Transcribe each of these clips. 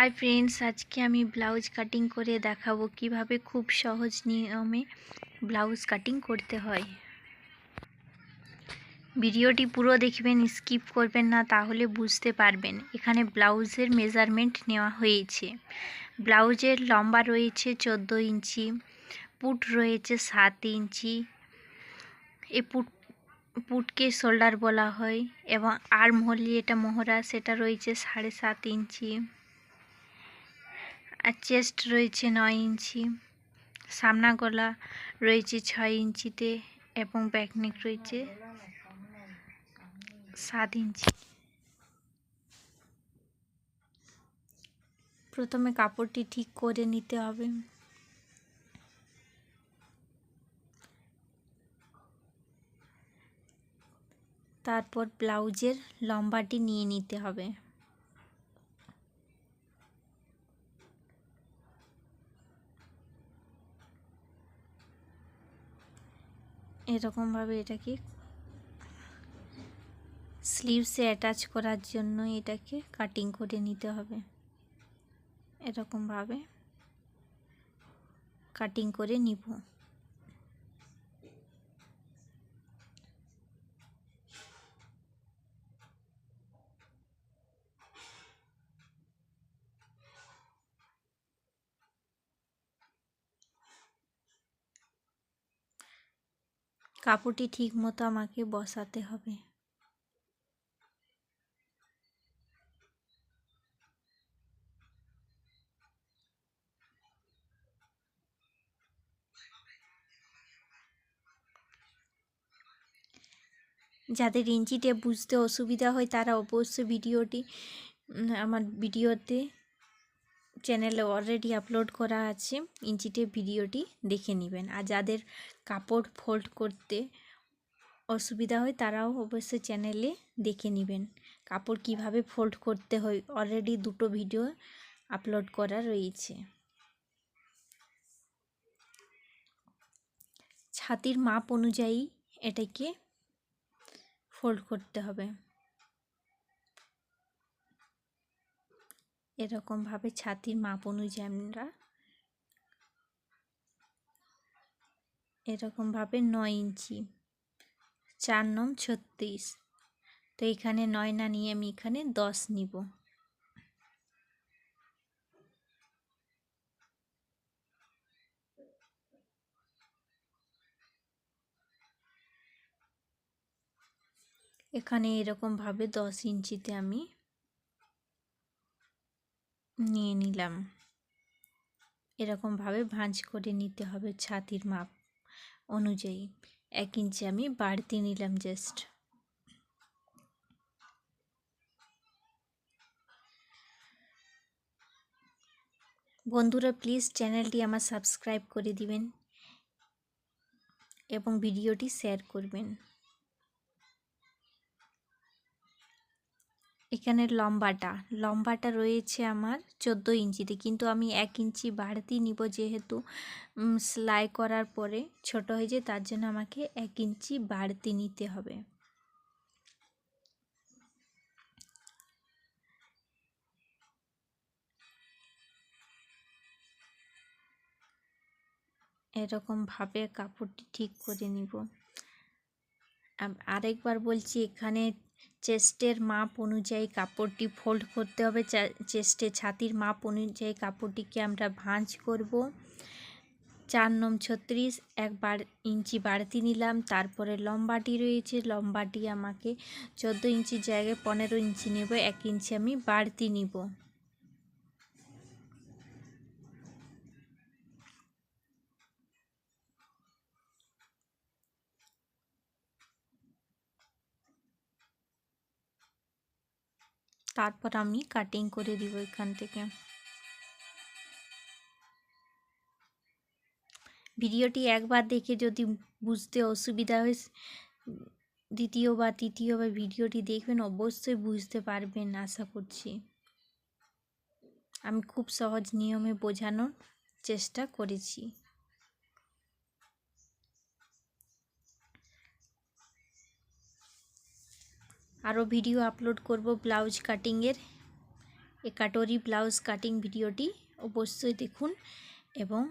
Hi friends আজকে আমি blouse cutting করে দেখাবো কীভাবে খুব সহজ নিয়মে ব্লাউজ কাটিং করতে হয়। ভিডিওটি পুরো দেখবেন স্কিপ করবেন না, তাহলে বুঝতে পারবেন। এখানে ব্লাউজের মেজারমেন্ট নেওয়া হয়েছে। ব্লাউজের লম্বা রয়েছে চোদ্দ ইঞ্চি, পুট রয়েছে সাত ইঞ্চি এই পুট, পুটকে শোল্ডার বলা হয়, এবং আর্ম হলি এটা মোহরা, সেটা রয়েছে সাড়ে সাত ইঞ্চি। আর চেস্ট রয়েছে নয় ইঞ্চি সামনা গলা রয়েছে ছয় ইঞ্চিতে এবং ব্যাকনেক রয়েছে সাত ইঞ্চি। প্রথমে কাপড়টি ঠিক করে নিতে হবে। তারপর ব্লাউজের লম্বাটি নিয়ে নিতে হবে। এরকমভাবে এটাকে স্লিভসে অ্যাটাচ করার জন্য এটাকে কাটিং করে নিতে হবে। এরকমভাবে কাটিং করে নিব। কাপড়টি ঠিক মতো আমাকে বসাতে হবে। যাদের ইঞ্চিতে বুঝতে অসুবিধা হয় তারা অবশ্যই ভিডিওটি আমার ভিডিওতে চ্যানেলে অলরেডি আপলোড করা আছে। ইঞ্চিটে ভিডিওটি দেখে নেবেন। আর যাদের কাপড় ফোল্ড করতে অসুবিধা হয়, তারাও অবশ্যই চ্যানেলে দেখে নেবেন। কাপড় কীভাবে ফোল্ড করতে হয় অলরেডি দুটো ভিডিও আপলোড করা রয়েছে। ছাতির মাপ অনুযায়ী এটাকে ফোল্ড করতে হবে। এরকমভাবে ছাতির মাপ অনুযায়ী আমরা এরকমভাবে নয় ইঞ্চি, চার নম ছত্রিশ। তো এখানে নয় না নিয়ে আমি এখানে দশ নিব। এখানে এরকমভাবে দশ ইঞ্চিতে আমি নিয়ে নিলাম। এরকমভাবে ভাঁজ করে নিতে হবে ছাতির মাপ অনুযায়ী। এক ইঞ্চি আমি বাড়তি নিলাম জাস্ট বন্ধুরা প্লিজ চ্যানেলটি আমার সাবস্ক্রাইব করে দিবেন এবং ভিডিওটি শেয়ার করবেন। এখানে লম্বাটা লম্বাটা রয়েছে আমার চোদ্দ ইঞ্চিতে। কিন্তু আমি এক ইঞ্চি বাড়তি নিব যেহেতু সেলাই করার পরে ছোট হয়ে যায়, তার জন্য আমাকে এক ইঞ্চি বাড়তি নিতে হবে। এরকমভাবে কাপড়টি ঠিক করে নিব। আরেকবার বলছি, এখানে চেস্টের মাপ অনুযায়ী কাপড়টি ফোল্ড করতে হবে। চেস্টে ছাতির মাপ অনুযায়ী কাপড়টিকে আমরা ভাঁজ করব। চার নম ছত্রিশ, একবার ইঞ্চি বাড়তি নিলাম। তারপরে লম্বাটি রয়েছে। লম্বাটি আমাকে চোদ্দ ইঞ্চির জায়গায় পনেরো ইঞ্চি নেব। এক ইঞ্চি আমি বাড়তি নিব। তারপর আমি কাটিং করে দিব এখান থেকে। ভিডিওটি একবার দেখে যদি বুঝতে অসুবিধা হয় দ্বিতীয় বা তৃতীয়বার ভিডিওটি দেখবেন, অবশ্যই বুঝতে পারবেন, আশা করছি। আমি খুব সহজ নিয়মে বোঝানোর চেষ্টা করেছি। আরও ভিডিও আপলোড করব ব্লাউজ কাটিংয়ের। এই কাটোরি ব্লাউজ কাটিং ভিডিওটি অবশ্যই দেখুন এবং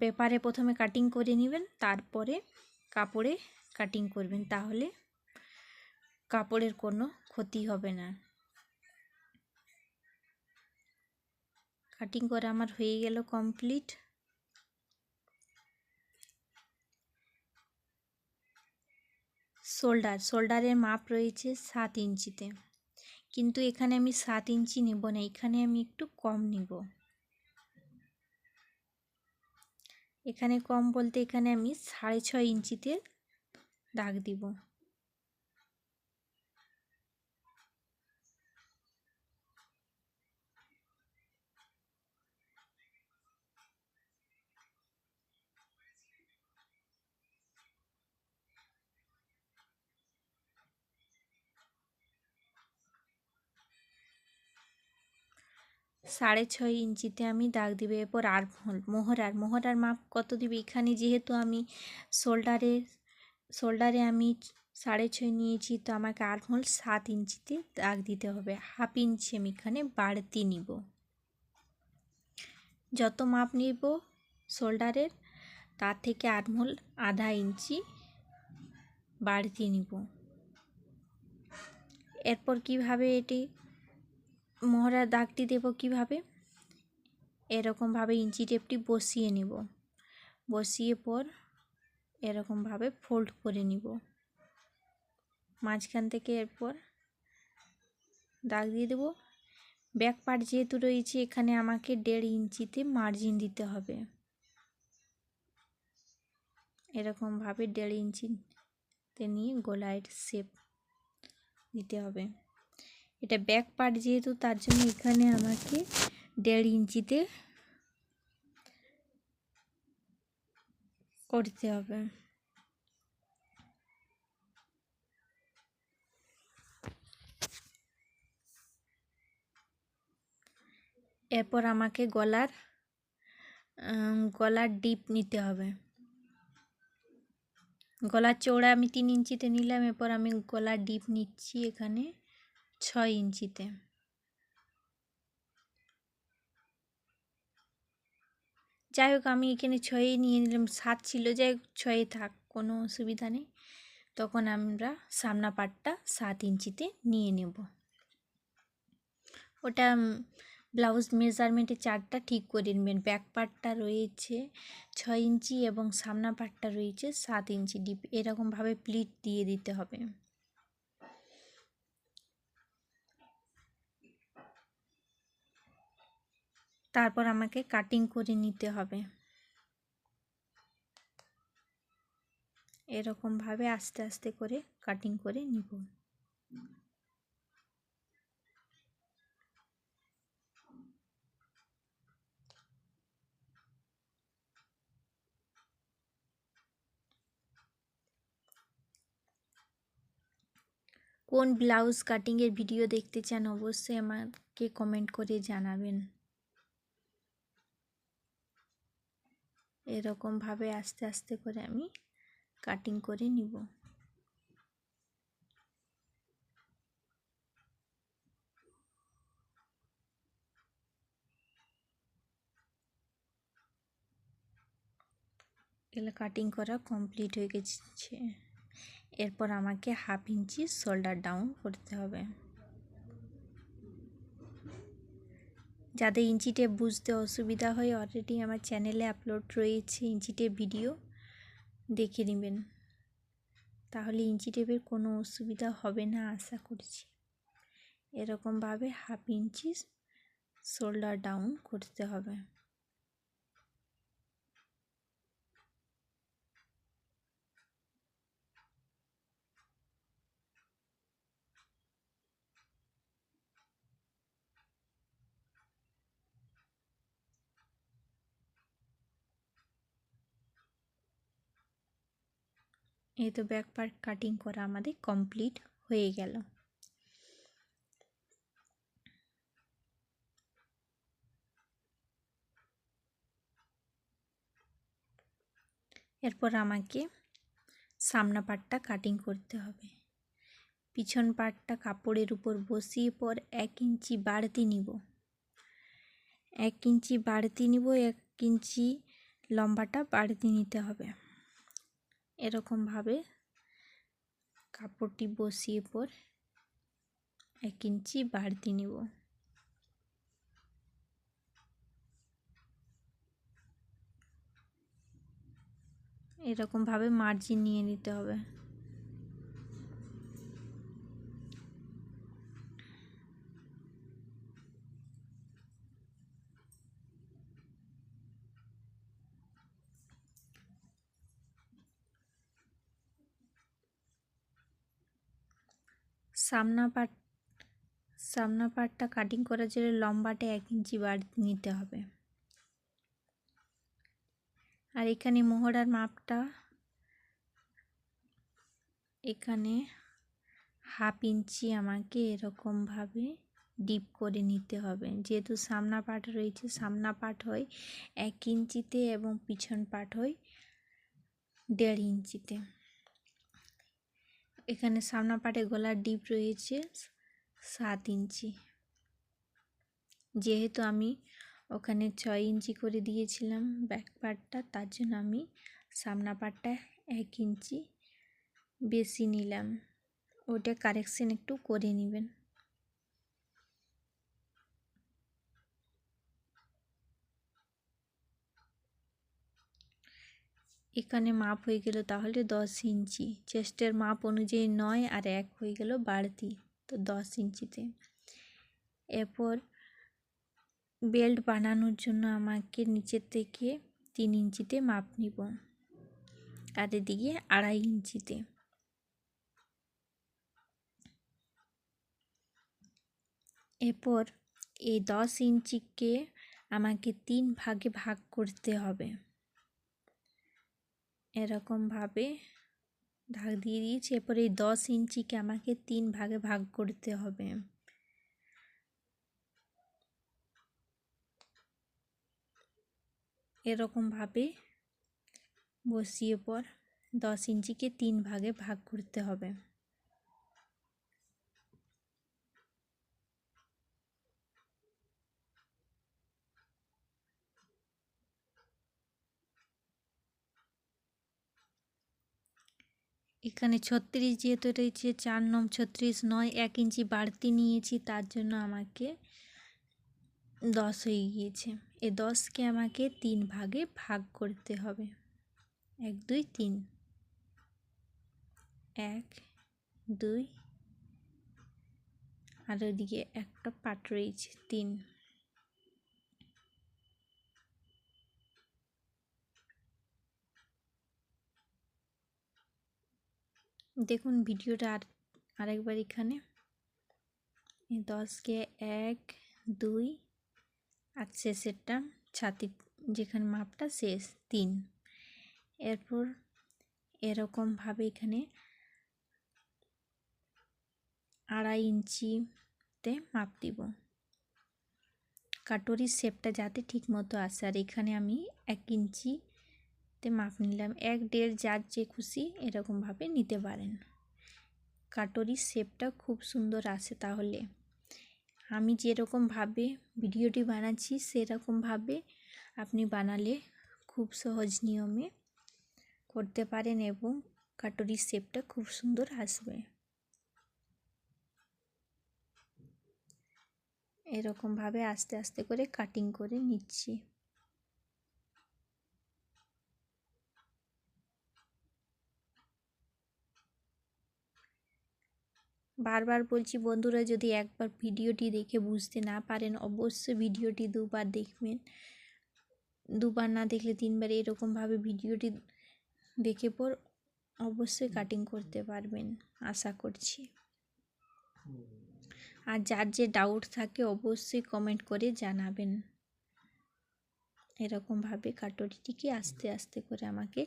পেপারে প্রথমে কাটিং করে নেবেন, তারপরে কাপড়ে কাটিং করবেন, তাহলে কাপড়ের কোনো ক্ষতি হবে না। কাটিং করা আমার হয়ে গেল কমপ্লিট। শোল্ডার, শোল্ডারের মাপ রয়েছে সাত ইঞ্চিতে। কিন্তু এখানে আমি সাত ইঞ্চি নেব না, এখানে আমি একটু কম নেব। এখানে কম বলতে এখানে আমি সাড়ে ছয় ইঞ্চিতে দাগ দিব। সাড়ে ছয় ইঞ্চিতে আমি দাগ দিব, এরপর আরমহল মোহরার মোহরার মাপ কত দিবে এখানে যেহেতু আমি শোল্ডারে শোল্ডারে আমি সাড়ে ছয় নিয়েছি, তো আমাকে আর আরমহল সাত ইঞ্চিতে দাগ দিতে হবে, হাফ ইঞ্চি আমি এখানে বাড়তি নিব। যত মাপ নিব শোল্ডারের, তার থেকে আরমহল আধা ইঞ্চি বাড়তি নিব। এরপর কীভাবে এটি মোহরার দাগটি দেব কীভাবে? এরকমভাবে ইঞ্চি টেপটি বসিয়ে নিব। বসিয়ে পর এরকমভাবে ফোল্ড করে নিব। মাঝখান থেকে এরপর দাগ দিয়ে দেব। ব্যাক পার্ট যেহেতু রয়েছে, এখানে আমাকে দেড় ইঞ্চিতে মার্জিন দিতে হবে। এরকমভাবে দেড় ইঞ্চিতে নিয়ে গোলাইট শেপ দিতে হবে। এটা ব্যাক পার্ট যেহেতু, তার জন্য এখানে আমাকে দেড় ইঞ্চিতে করতে হবে। এরপর আমাকে গলার গলার ডিপ নিতে হবে। গলার চৌড়া আমি তিন ইঞ্চিতে নিলাম, এরপর আমি গলার ডিপ নিচ্ছি এখানে। ছয় ইঞ্চিতে। যাই হোক, আমি এখানে ছয়ে নিয়ে নিলাম, সাত ছিল, যাই হোক, ছয়ে থাক, কোনো অসুবিধা নেই। তখন আমরা সামনা পাটটা সাত ইঞ্চিতে নিয়ে নেব। ওটা ব্লাউজ মেজারমেন্টে চারটা ঠিক করে নেবেন। ব্যাক পার্টটা রয়েছে ছয় ইঞ্চি এবং সামনা পার্টটা রয়েছে সাত ইঞ্চি ডিপ। এরকমভাবে প্লিট দিয়ে দিতে হবে। তারপর আমাকে কাটিং করে নিতে হবে। এরকমভাবে আস্তে আস্তে করে কাটিং করে নিব। কোন ব্লাউজ কাটিংয়ের ভিডিও দেখতে চান অবশ্যই আমাকে কমেন্ট করে জানাবেন। এরকমভাবে আস্তে আস্তে করে আমি কাটিং করে নিব। এগুলো কাটিং করা কমপ্লিট হয়ে গেছে। এরপর আমাকে হাফ ইঞ্চি শোল্ডার ডাউন করতে হবে। যাদের ইঞ্চি টেপ বুঝতে অসুবিধা হয় অলরেডি আমার চ্যানেলে আপলোড রয়েছে ইঞ্চি টেপ ভিডিও দেখে নেবেন। তাহলে ইঞ্চি টেপের কোনো অসুবিধা হবে না, আশা করছি। এরকমভাবে হাফ ইঞ্চি শোল্ডার ডাউন করতে হবে। এই তো ব্যাক পার্ট কাটিং করা আমাদের কমপ্লিট হয়ে গেল। এরপর আমাকে সামনা পাটটা কাটিং করতে হবে। পিছন পাটটা কাপড়ের উপর বসিয়ে পর এক ইঞ্চি বাড়তি নিব। এক ইঞ্চি বাড়তি নিব, এক ইঞ্চি লম্বাটা বাড়তি নিতে হবে। এরকমভাবে কাপড়টি বসিয়ে পর এক ইঞ্চি বাড়তি নিব। এরকমভাবে মার্জিন নিয়ে নিতে হবে। সামনা পাট সামনা পাটটা কাটিং করার জন্য লম্বাটে এক ইঞ্চি বাড়তি নিতে হবে। আর এখানে মোহরার মাপটা এখানে হাফ ইঞ্চি আমাকে এরকমভাবে ডিপ করে নিতে হবে। যেহেতু সামনা পাট রয়েছে সামনা পাট হয় এক ইঞ্চিতে এবং পিছন পাট হয় দেড় ইঞ্চিতে। এখানে সামনা পাটে গলার ডিপ রয়েছে সাত ইঞ্চি। যেহেতু আমি ওখানে ছয় ইঞ্চি করে দিয়েছিলাম ব্যাক পার্টটা তার জন্য আমি সামনা পাটটা এক ইঞ্চি বেশি নিলাম। ওটা কারেকশান একটু করে নেবেন। এখানে মাপ হয়ে গেল তাহলে দশ ইঞ্চি। চেস্টের মাপ অনুযায়ী নয় আর এক হয়ে গেল বাড়তি, তো দশ ইঞ্চিতে। এরপর বেল্ট বানানোর জন্য আমাকে নিচের থেকে তিন ইঞ্চিতে মাপ নিব আর এদিকে আড়াই ইঞ্চিতে। এরপর এই দশ ইঞ্চিকে আমাকে তিন ভাগে ভাগ করতে হবে। এরকমভাবে ঢাক দিয়ে দিয়েছি। এরপর এই দশ ইঞ্চিকে আমাকে তিন ভাগে ভাগ করতে হবে। এরকমভাবে বসিয়ে পর দশ ইঞ্চিকে তিন ভাগে ভাগ করতে হবে। এখানে ছত্রিশ যেহেতু এটা রয়েছে চার নম ছত্রিশ নয় এক ইঞ্চি বাড়তি নিয়েছি, তার জন্য আমাকে দশ হয়ে গিয়েছে। এ দশকে আমাকে তিন ভাগে ভাগ করতে হবে। এক, দুই, তিন। এক, দুই। আর ওইদিকে একটা পাট রয়েছে, তিন। দেখুন ভিডিওটা আর, আরেকবার এখানে। দশকে এক, দুই, আর শেষেরটা ছাতি, যেখানে মাপটা শেষ, তিন। এরপর এরকমভাবে এখানে আড়াই ইঞ্চিতে মাপ দিব। কাটরির শেপটা যাতে ঠিক মতো আসে, আর এখানে আমি এক ইঞ্চিতে মাপ নিলাম। এক দেড় যার যে খুশি এরকমভাবে নিতে পারেন। কাটরির শেপটা খুব সুন্দর আসে তাহলে। আমি যেরকমভাবে ভিডিওটি বানাচ্ছি, সেরকমভাবে আপনি বানালে খুব সহজ নিয়মে করতে পারেন এবং কাটরির শেপটা খুব সুন্দর আসবে। এরকমভাবে আস্তে আস্তে করে কাটিং করে নিচ্ছি। বারবার বলছি, বন্ধুরা যদি একবার ভিডিওটি দেখে বুঝতে না পারেন, অবশ্যই ভিডিওটি দুবার দেখবেন। দুবার না দেখলে তিনবার এরকমভাবে ভিডিওটি দেখে পর অবশ্যই কাটিং করতে পারবেন, আশা করছি। আর যার যে ডাউট থাকে, অবশ্যই কমেন্ট করে জানাবেন। এরকমভাবে কাটরিটিকে আস্তে আস্তে করে আমাকে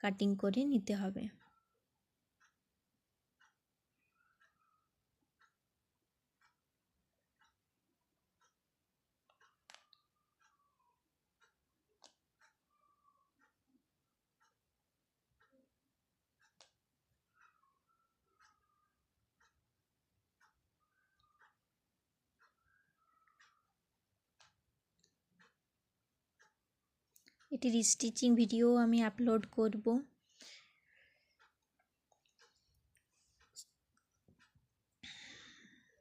কাটিং করে নিতে হবে। এটির স্টিচিং ভিডিও আমি আপলোড করব।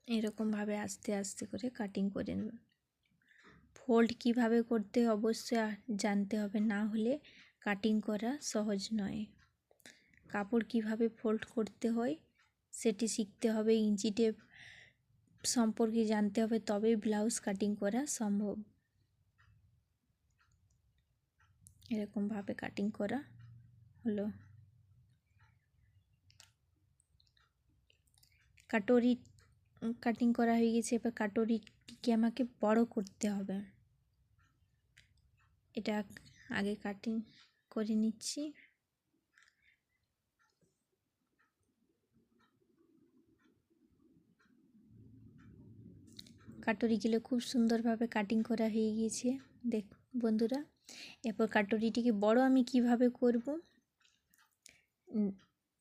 এরকমভাবে আস্তে আস্তে করে কাটিং করে নেব। ফোল্ড কীভাবে করতে অবশ্যই জানতে হবে, না হলে কাটিং করা সহজ নয়। কাপড় কীভাবে ফোল্ড করতে হয় সেটি শিখতে হবে, ইঞ্চি টেপ সম্পর্কে জানতে হবে, তবেই ব্লাউজ কাটিং করা সম্ভব। এরকমভাবে কাটিং করা হলো। কাটোরি কাটিং করা হয়ে গেছে। এবার কাটোরিটিকে আমাকে বড় করতে হবে। এটা আগে কাটিং করে নিচ্ছি। কাটরিগুলো খুব সুন্দরভাবে কাটিং করা হয়ে গিয়েছে। দেখ, বন্ধুরা। এরপর কাটরিটিকে বড় আমি কীভাবে করব?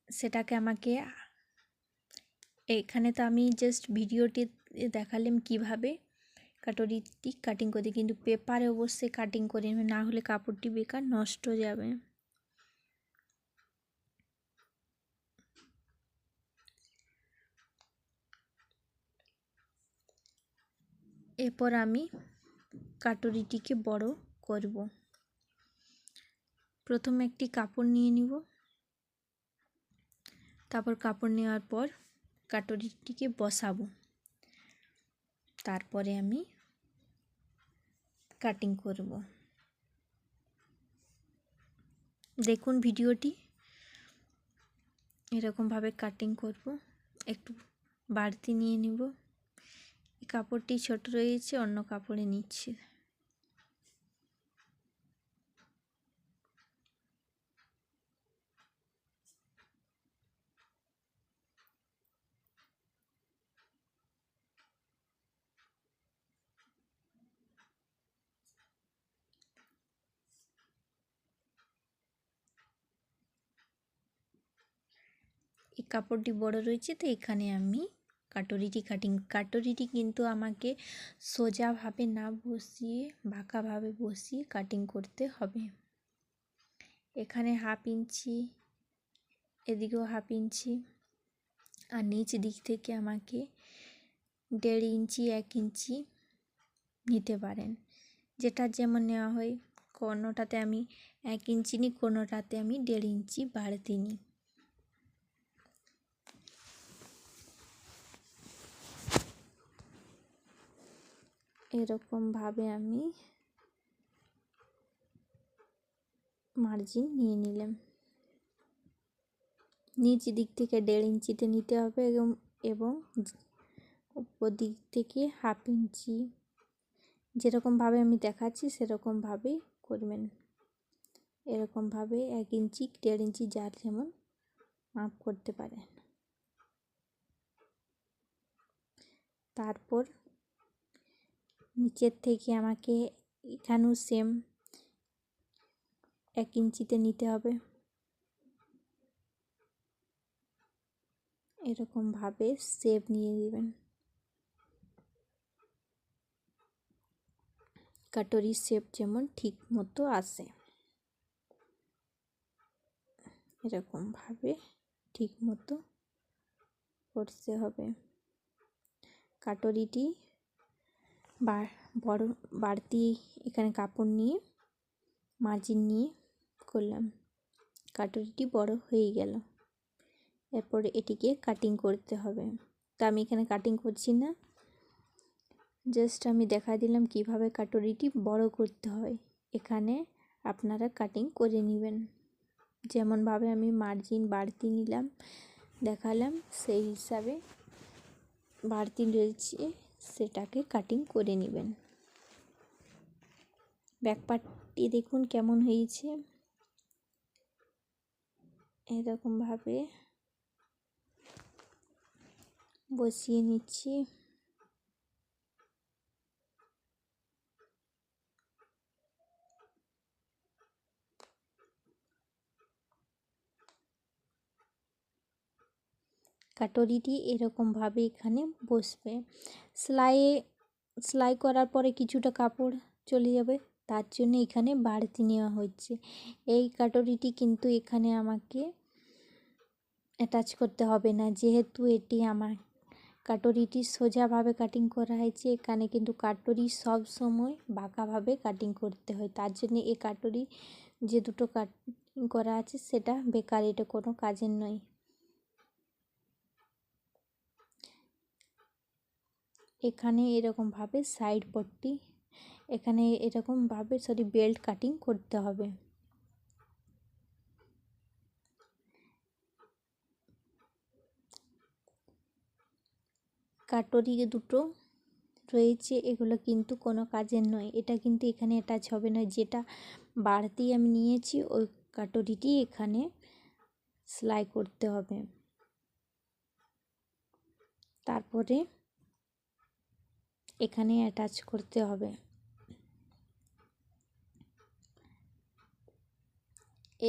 সেটাকে আমাকে এখানে তো আমি জাস্ট ভিডিওটি দেখালাম কীভাবে কাটরিটি কাটিং করতে কিন্তু পেপারে অবশ্যই কাটিং করে নেবে, না হলে কাপড়টি বেকার নষ্ট যাবে। এরপর আমি কাটুরিটিকে বড় করব। প্রথমে একটি কাপড় নিয়ে নিব। তারপর কাপড় নেওয়ার পর কাটুরিটিকে বসাবো। তারপরে আমি কাটিং করব। দেখুন ভিডিওটি। এরকমভাবে কাটিং করব। একটু বাড়তি নিয়ে নিব। কাপড়টি ছোট রয়েছে, অন্য কাপড়ে নিচ্ছি। কাপড়টি বড় রয়েছে, তো এখানে আমি কাটরিটি কাটিং কাটরিটি কিন্তু আমাকে সোজাভাবে না বসিয়ে, বাঁকাভাবে বসিয়ে কাটিং করতে হবে। এখানে হাফ ইঞ্চি এদিকেও হাফ ইঞ্চি আর নিচ দিক থেকে আমাকে দেড় ইঞ্চি এক ইঞ্চি নিতে পারেন। যেটা যেমন নেওয়া হয়, কোনোটাতে আমি এক ইঞ্চি নিই কোনোটাতে আমি দেড় ইঞ্চি বাড়তি নিই এরকমভাবে আমি মার্জিন নিয়ে নিলাম। নিচ দিক থেকে দেড় ইঞ্চিতে নিতে হবে এবং এবং উপর দিক থেকে হাফ ইঞ্চি। যেরকমভাবে আমি দেখাচ্ছি সেরকমভাবেই করবেন। এরকমভাবে এক ইঞ্চি, দেড় ইঞ্চি যার যেমন মাপ করতে পারেন। তারপর নিচের থেকে আমাকে এখানেও সেম এক ইঞ্চিতে নিতে হবে। এরকমভাবে শেপ নিয়ে দিবেন কাটরির শেপ যেমন ঠিক মতো আসে এরকমভাবে ঠিক মতো করতে হবে। কাটরিটি বা বড় বাড়তি এখানে কাপড় নিয়ে, মার্জিন নিয়ে করলাম। কাটুরিটি বড় হয়ে গেল। এরপরে এটিকে কাটিং করতে হবে। তা আমি এখানে কাটিং করছি না। জাস্ট আমি দেখা দিলাম কীভাবে কাটুরিটি বড় করতে হয়। এখানে আপনারা কাটিং করে নেবেন। যেমনভাবে আমি মার্জিন বাড়তি নিলাম, দেখালাম, সেই হিসাবে বাড়তি রয়েছে। সেটাকে কাটিং করে নেবেন। ব্যাক ব্যাকপার্টটি দেখুন কেমন হয়েছে। এরকমভাবে বসিয়ে নিচ্ছি। কাটরিটি এরকমভাবে এখানে বসবে। সেলাইয়ে, সেলাই করার পরে কিছুটা কাপড় চলে যাবে, তার জন্য এখানে বাড়তি নেওয়া হচ্ছে। এই কাটরিটি কিন্তু এখানে আমাকে অ্যাটাচ করতে হবে না। যেহেতু এটি আমার কাটরিটি সোজাভাবে কাটিং করা হয়েছে, এখানে কিন্তু কাটরি সব সময় বাঁকাভাবে কাটিং করতে হয়। তার জন্য এই কাটরি যে দুটো কাটিং করা আছে, সেটা বেকার, এটা কোনো কাজের নয়। এখানে এরকমভাবে সাইড পট্টি, এখানে এরকমভাবে সরি বেল্ট কাটিং করতে হবে। কাটরি দুটো রয়েছে, এগুলো কিন্তু কোনো কাজের নয়। এটা কিন্তু এখানে অ্যাটাচ হবে না। যেটা বাড়তি আমি নিয়েছি, ওই কাটরিটি এখানে সেলাই করতে হবে। তারপরে এখানে অ্যাটাচ করতে হবে।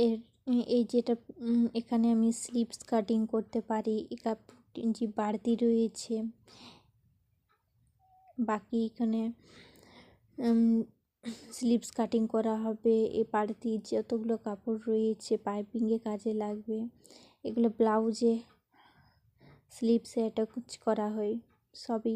এর, এই যেটা এখানে আমি স্লিপস কাটিং করতে পারি যে বাড়তি রয়েছে। বাকি এখানে স্লিপস কাটিং করা হবে, এ বাড়তি যতগুলো কাপড় রয়েছে পাইপিংয়ে কাজে লাগবে। এগুলো ব্লাউজে স্লিপসে অ্যাটাচ করা হয়, সবই